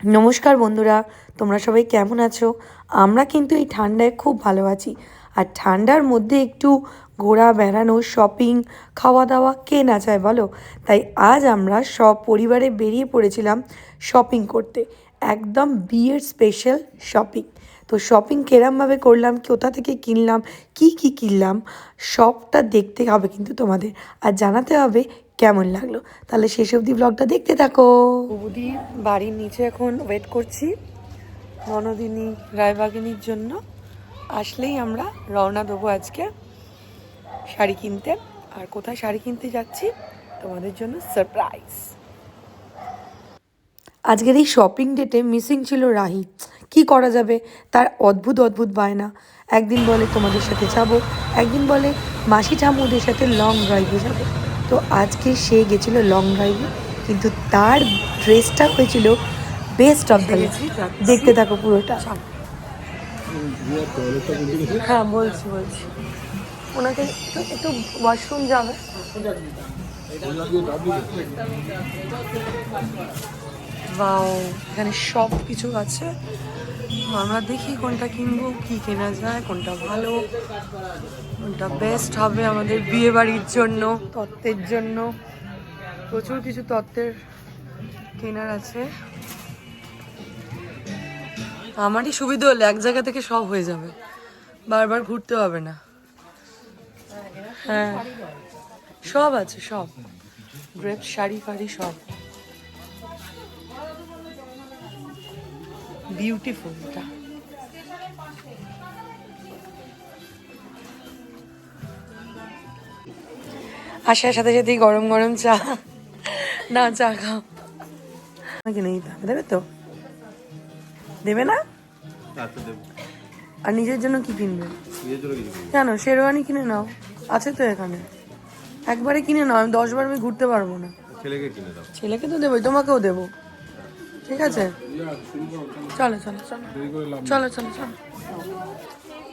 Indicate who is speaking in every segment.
Speaker 1: নমস্কার বন্ধুরা, তোমরা সবাই কেমন আছো? আমরা কিন্তু এই ঠান্ডায় খুব ভালো আছি। আর ঠান্ডার মধ্যে একটু ঘোরা, বেড়ানো শপিং খাওয়া দাওয়া কে না চায় বলো? তাই আজ আমরা সব পরিবারে বেরিয়ে পড়েছিলাম শপিং করতে। একদম বিয়ের স্পেশাল শপিং তো শপিং কেরমভাবে করলাম, কোথা থেকে কিনলাম, কি কি কিনলাম, সবটা দেখতে হবে কিন্তু তোমাদের। আর জানাতে হবে কেমন লাগল? তাহলে শেষ অবধি ব্লগটা দেখতে থাকো। বৌদির বাড়ির নিচে এখন ওয়েট করছি ননদিনী রায়বাগিনীর জন্য। আসলেই আমরা রওনা দেবো আজকে শাড়ি কিনতে। আর কোথায় শাড়ি কিনতে যাচ্ছি তোমাদের জন্য সারপ্রাইজ আজকের এই শপিং ডেটে মিসিং ছিল রাহি। কি করা যাবে? তার অদ্ভুত অদ্ভুত বায়না। একদিন বলে তোমাদের সাথে যাব একদিন বলে মাসি ঠামুদের সাথে লং ড্রাইভে যাবে। তো আজকে সে গেছিল লং ড্রাইভে কিন্তু তার ড্রেসটা হয়েছিল বেস্ট অফ দ্য দেখতে থাকো পুরোটা। হ্যাঁ বলছি বলছি। ওনাকে একটু একটু ওয়াশরুম যাবে। বাও এখানে সব কিছু আছে। আমরা দেখি কোনটা কিনবো, কি কেনা যায়, কোনটা ভালো, কোনটা বেস্ট হবে আমাদের বিয়ে বাড়ির জন্য, তত্ত্বের জন্য। প্রচুর কিছু তত্ত্বের কেনার আছে। আমারই সুবিধা হলে, এক জায়গা থেকে সব হয়ে যাবে। বারবার ঘুরতে হবে না। হ্যাঁ। সব আছে, সব। ড্রেপ শাড়ি, ফাড়ি, সব। বিউটিফুল আসার সাথে সাথেই গরম গরম চা না চা খাও। নাকি নেই? তো? দেবে তো দেবে। না আর নিজের জন্য কি কিনবে। কেন শেরওয়ানি কিনে নাও। আছে তো এখানে। একবারে কিনে নাও আমি দশবার আমি ঘুরতে পারব না।
Speaker 2: ছেলেকে কিনে দাও।
Speaker 1: ছেলেকে তো দেবোই তোমাকেও দেবো। ঠিক আছে? চলো চলো চলো। চলো চলো চলো।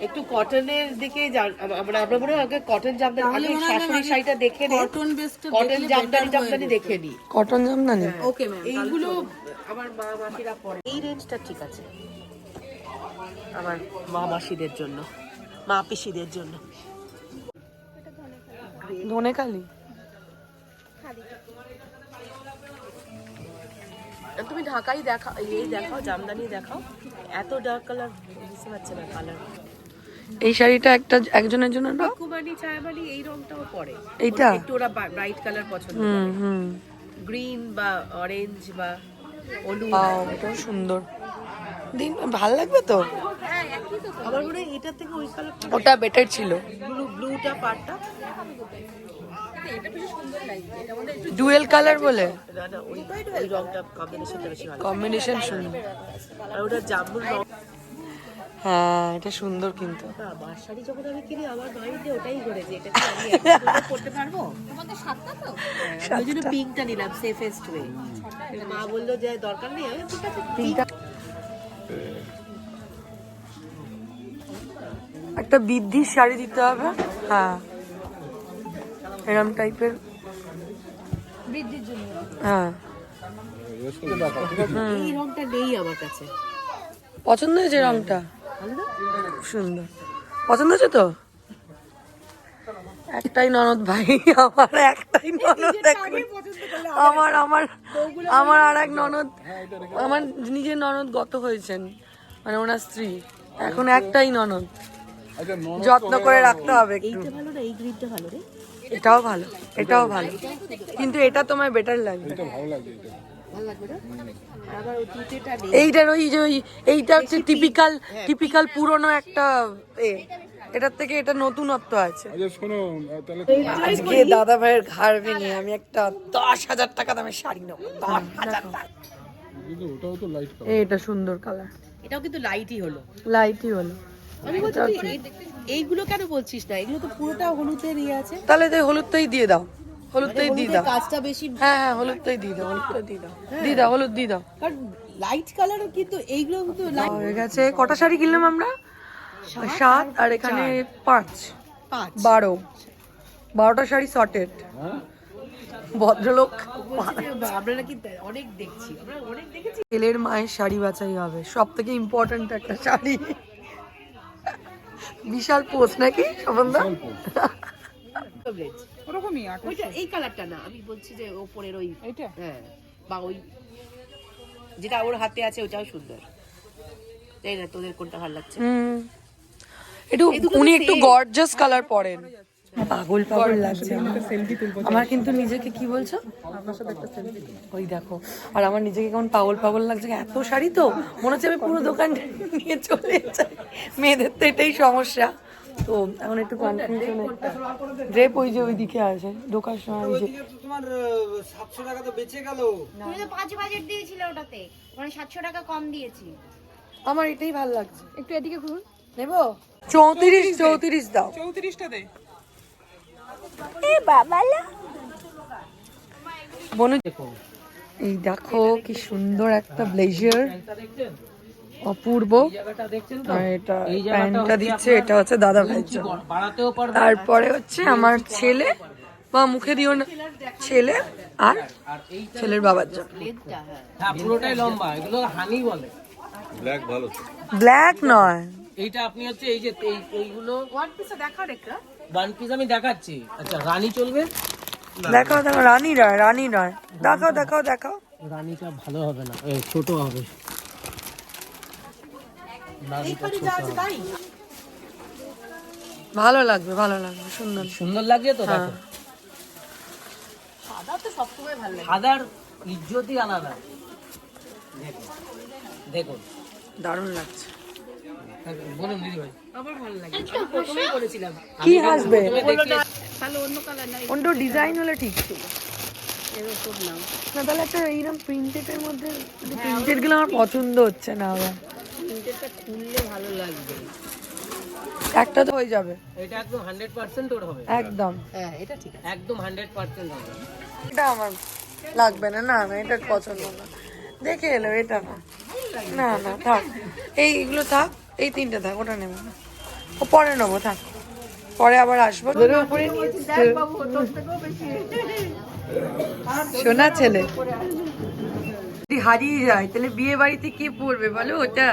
Speaker 3: একটু কটনের দিকে যান- আম- আমরা আমরা মনে হয় আগে কটন জামদানি আগে শাশুড়ি শাড়িটা দেখে নিই
Speaker 4: cotton best
Speaker 3: cotton jamdani jamdani দেখে নিই
Speaker 1: কটন জামদানি
Speaker 4: ওকে ম্যাম
Speaker 3: এইগুলো আমার মা মাসিরা পরে। এই রেঞ্জটা ঠিক আছে। আমার মা মাসিদের জন্য মা পিসিদের জন্য।
Speaker 1: ধনেকালি
Speaker 3: তুমি ঢাকাই দেখাও এই দেখাও জামদানি দেখাও। এত ডার্ক কালার বুঝতে পারছে না কালার
Speaker 1: এই শাড়িটা একটা একজনের জন্য না?
Speaker 3: কুমারি ছায়াবালি এই রংটাও পরে।
Speaker 1: এইটা?
Speaker 3: একটু ওরা ব্রাইট কালার পছন্দ
Speaker 1: হুম হুম।
Speaker 3: গ্রিন বা অরেঞ্জ বা হলুদ।
Speaker 1: এটাও সুন্দর। দিন ভালো লাগবে তো?
Speaker 3: আমার মনে হয় এটার থেকে ওই কালার
Speaker 1: ওটা বেটার ছিল।
Speaker 3: ব্লু ব্লুটা পার্টটা
Speaker 1: ডুয়েল কালার বলে?
Speaker 3: না না ওই ওই রংটা কম্বিনেশনটা বেশি ভালো।
Speaker 1: কম্বিনেশন সুন্দর।
Speaker 3: আর ওটা জামুন রং।
Speaker 1: হ্যাঁ এটা সুন্দর কিন্তু।
Speaker 3: আমার শাড়ি যখন আমি কিনি আমার মাইন্ডে ওটাই ঘুরেছে এটা আমি পড়তে পারব? তোমাদের সাতটা তো? ওই জন্য পিঙ্কটা নিলাম সেফেস্ট ওয়ে মা বলল যে দরকার নেই আমি ঠিক আছে
Speaker 1: পিঙ্কটা। একটা বৃদ্ধির শাড়ি দিতে হবে। হ্যাঁ। এরম টাইপের। হ্যাঁ।
Speaker 3: এই রংটা নেই আমার কাছে।
Speaker 1: পছন্দ হয়েছে রংটা? খুব সুন্দর। পছন্দ হয়েছে তো? একটাই ননদ ভাই আমার একটাই ননদ আমার আমার আমার আর এক ননদ আমার নিজের ননদ গত হয়েছেন। মানে ওনার স্ত্রী। এখন একটাই ননদ। যত্ন করে রাখতে হবে একটু।
Speaker 3: এইটা ভালো না এই গ্রিনটা ভালো রে।
Speaker 1: এটাও ভালো এটাও ভালো। কিন্তু এটা তোমায় বেটার লাগবে। এইটার ওই যে ওই এইটা হচ্ছে টিপিক্যাল টিপিক্যাল পুরনো একটা এ। এটার থেকে এটা নতুনত্ব আছে।
Speaker 5: আচ্ছা
Speaker 1: আজকে দাদা ভাইয়ের ঘাড় ভেঙে আমি একটা দশ হাজার টাকা দামের শাড়ি নেব। দশ হাজার টাকা। এটা সুন্দর কালার
Speaker 3: এটাও কিন্তু লাইটই হলো।
Speaker 1: লাইটই হলো।
Speaker 3: আমি বলছি এইগুলো কেন বলছিস না? এগুলো তো পুরোটা হলুদের ইয়ে আছে।
Speaker 1: তাহলে তো হলুদটাই দিয়ে দাও। হলুদটাই দিয়ে দাও।
Speaker 3: কাজটা বেশি
Speaker 1: হ্যাঁ হ্যাঁ হলুদটাই দিয়ে দাও হলুদটাই দিয়ে দাও। দিয়ে দাও হলুদ দিয়ে দাও।
Speaker 3: কারণ লাইট কালারও কিন্তু এইগুলো কিন্তু লাইট
Speaker 1: হয়ে গেছে। কটা শাড়ি কিনলাম আমরা? সাত আর এখানে পাঁচ। বারো। বারোটা শাড়ি শর্টেড ভদ্রলোক
Speaker 3: অনেক দেখছি।
Speaker 1: ছেলের মায়ের শাড়ি বাছাই হবে। সব থেকে ইম্পর্ট্যান্ট একটা শাড়ি। বিশাল পোস্ট নাকি সম্বন্ধ
Speaker 4: ওরকমই
Speaker 3: ওইটা এই কালারটা না আমি বলছি যে ওপরের ওই হ্যাঁ বা ওই যেটা ওর হাতে আছে ওটাও সুন্দর। তাই না? তোদের কোনটা ভালো লাগছে?
Speaker 1: হুম। একটু উনি একটু। গর্জাস কালার পরেন। পাগল পাগল লাগছে। আমার।
Speaker 4: সেলফি তুলবো
Speaker 1: আমার কিন্তু নিজেকে কি বলছো? ওই দেখো আর আমার নিজেকে কেমন পাগল পাগল লাগছে। এত শাড়ি তো মনে হচ্ছে আমি পুরো দোকান নিয়ে চলে যাই। মেয়েদের তো এটাই সমস্যা। তো এখন একটু কনফিউশন একটা ড্রেপ ওই যে ওইদিকে আছে ঢোকার সময় ওই যে।
Speaker 6: তোমার সাতশো টাকা তো বেঁচে গেল।
Speaker 7: তুমি তো পাঁচ বাজেট দিয়েছিলে ওটাতে। মানে সাতশো টাকা কম দিয়েছি।
Speaker 1: আমার এটাই ভালো লাগছে।
Speaker 4: একটু এদিকে ঘুরুন।
Speaker 1: নেব? চৌত্রিশ চৌত্রিশ দাও।
Speaker 4: চৌত্রিশটা দে।
Speaker 1: বনু এই দেখো কি সুন্দর একটা ব্লেজার। অপূর্ব। এটা প্যান্টটা দিচ্ছে এটা হচ্ছে দাদা ভাইয়ের জন্য। তারপরে হচ্ছে আমার ছেলে। বা মুখে দিও না। ছেলে আর ছেলের বাবার জন্য।
Speaker 3: লেন্থটা
Speaker 8: পুরোটাই লম্বা। এগুলো হানি বলে।
Speaker 2: ব্ল্যাক ভালো
Speaker 1: ব্ল্যাক নয়।
Speaker 8: এইটা আপনি হচ্ছে এই যে এইগুলো
Speaker 3: ওয়ান পিসে দেখার একটা
Speaker 8: ওয়ান পিস আমি দেখাচ্ছি। আচ্ছা রানী চলবে?
Speaker 1: দেখাও দেখো রানী নয় রানী নয়। দেখাও দেখাও দেখাও।
Speaker 8: রানীটা ভালো হবে না। এই ছোট হবে।
Speaker 1: ভালো লাগবে ভালো লাগবে সুন্দর।
Speaker 8: সুন্দর লাগছে তো দেখো।
Speaker 3: সাদা তো সবসময় ভালো লাগে।
Speaker 8: সাদার ইজ্জতই আলাদা। দেখুন
Speaker 1: দারুণ লাগছে।
Speaker 8: বলুন দিদি ভাই।
Speaker 3: আমার ভালো লাগে। প্রথমেই বলেছিলাম।
Speaker 1: কি
Speaker 3: তাহলে অন্য কালার নাই।
Speaker 1: অন্য ডিজাইন হলে ঠিক ছিল।
Speaker 3: এরকম
Speaker 1: না তাহলে একটা এইরকম প্রিন্টেড মধ্যে প্রিন্টেডগুলো আমার পছন্দ হচ্ছে না আবার।
Speaker 3: খুললে ভালো লাগবে।
Speaker 1: একটা তো হয়ে যাবে।
Speaker 8: এটা একদম হান্ড্রেড পার্সেন্ট ওর হবে।
Speaker 1: একদম।
Speaker 3: হ্যাঁ এটা ঠিক আছে।
Speaker 8: একদম হান্ড্রেড পার্সেন্ট হবে।
Speaker 1: এটা আমার লাগবে না না না এটা পছন্দ না। দেখে এলো এটা না। না না থাক। এই এগুলো থাক। এই তিনটে থাক ওটা নেব। না ও পরে নেব থাক। পরে আবার আসব। উপরে শোনা ছেলে। যদি হারিয়ে যায় তাহলে বিয়ে বাড়িতে কে পড়বে বলো ওটা?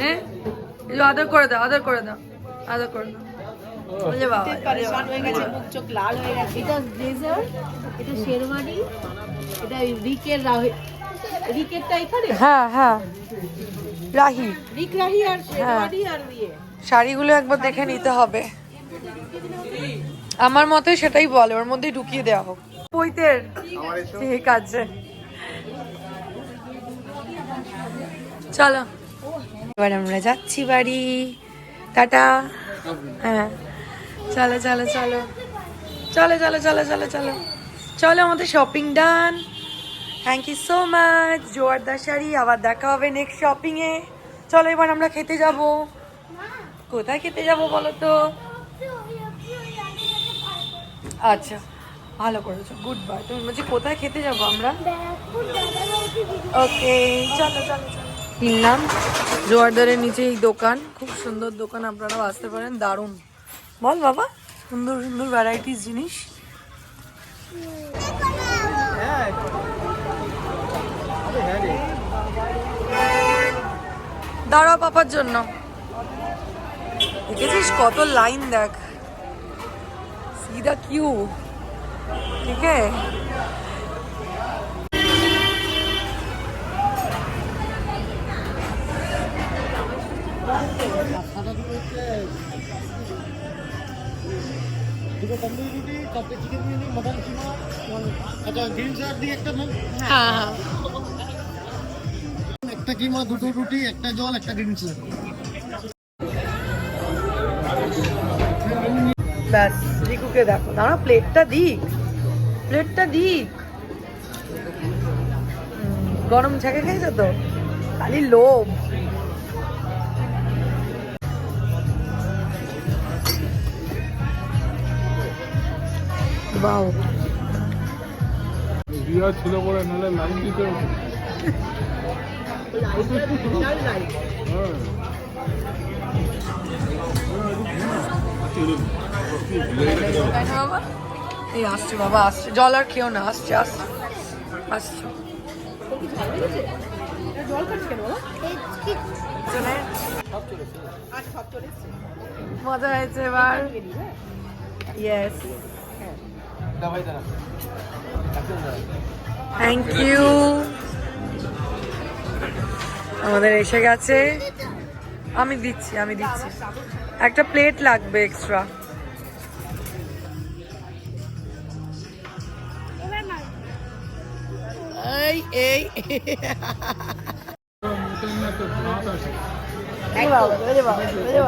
Speaker 1: হ্যাঁ? আদর করে দাও আদর করে দাও আদর করে দাও। বলে বাবা
Speaker 3: পারেশান হয়ে গেছে মুখ চোখ লাল হয়ে গেছে। এটা ব্লেজার এটা শেরওয়ানি এটা রিকের রিকেরটা এখানে?
Speaker 1: হ্যাঁ হ্যাঁ। রাহি
Speaker 3: রিক রাহি আর শেরওয়ানি আর ইয়ে।
Speaker 1: শাড়িগুলো একবার দেখে নিতে হবে। আমার মতে সেটাই বলে ওর মধ্যেই ঢুকিয়ে দেওয়া হোক। পৈতের। ঠিক আছে। চলো। এবার আমরা যাচ্ছি বাড়ি। টাটা। হ্যাঁ। চলো চলো চলো। চলো চলো চলো চলো চলো। চলো আমাদের shopping done thank you so much Joardar sari আবার দেখা হবে নেক্সট শপিং এ। চলো, এবার আমরা খেতে যাব। কোথায় খেতে যাব বলো তো? আচ্ছা ভালো করেছ। গুড বাই তুমি বলছি, কোথায় খেতে যাব আমরা? ওকে চলো চলো কিনলাম জোয়ারদারের নিচে এই দোকান। খুব সুন্দর দোকান, আপনারাও আসতে পারেন। দারুণ। বল বাবা, সুন্দর সুন্দর ভ্যারাইটিস জিনিস। দাঁড়াও পাপার জন্য। দেখেছিস কত লাইন দেখ। সিধা কিউ। ঠিক আছে?
Speaker 6: দুটো তন্দুরি রুটি চারটে চিকেন বিরিয়ানি মটন কিমা আচ্ছা গ্রিন চাট দিয়ে একটা ম্যাম একটা কিমা দুটো রুটি একটা জল একটা চাট
Speaker 1: ব্যাস রিকুকে দেখো। দাঁড়া প্লেটটা দিক। প্লেটটা দিক। গরম ছেঁকে খেয়েছো তো? খালি লোভ। বাও
Speaker 5: রিয়া ছিল বলে নাহলে লাইন দিতে
Speaker 1: আসছে বাবা আসছে জল আর খেও না আসছে আসছে আসছে মজা হয়েছে এবার ইয়েস থ্যাংক ইউ আমাদের এসে গেছে। আমি দিচ্ছি আমি দিচ্ছি। একটা প্লেট লাগবে এক্সট্রা
Speaker 3: এই এই।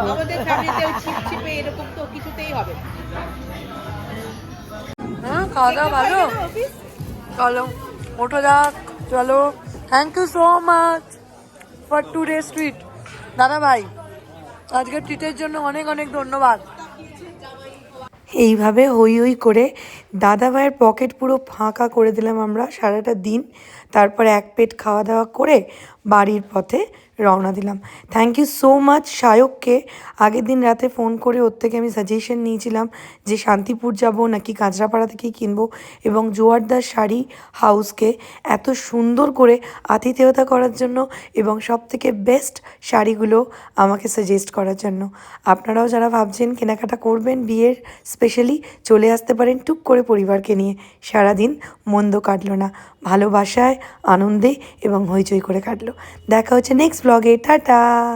Speaker 3: আমাদের ফ্যামিলিতে ছিপ এরকম তো কিছুতেই হবে
Speaker 1: হ্যাঁ খাওয়া দাওয়া ভালো? চলো ওঠো যাক চলো। Thank you so much for today street দাদা ভাই, আজকের ট্রিটের জন্য অনেক অনেক ধন্যবাদ। এইভাবে হই হই করে দাদা ভাইয়ের পকেট পুরো ফাঁকা করে দিলাম আমরা সারাটা দিন। তারপর এক পেট খাওয়া দাওয়া করে বাড়ির পথে রওনা দিলাম। থ্যাংক ইউ সো মাচ সায়ককে। আগের দিন রাতে ফোন করে ওর থেকে আমি সাজেশন নিয়েছিলাম যে শান্তিপুর যাব নাকি কাঁচরাপাড়া থেকেই কিনবো এবং জোয়ারদার শাড়ি হাউসকে এত সুন্দর করে আতিথেয়তা করার জন্য এবং সব থেকে বেস্ট শাড়িগুলো আমাকে সাজেস্ট করার জন্য। আপনারাও যারা ভাবছেন কেনাকাটা করবেন বিয়ের স্পেশালি চলে আসতে পারেন, টুক করে পরিবারকে নিয়ে সারাদিন মন্দ কাটলো না। ভালোবাসায়, আনন্দে এবং হইচই করে কাটলো। দেখা হচ্ছে নেক্সট ব্লগে টাটা!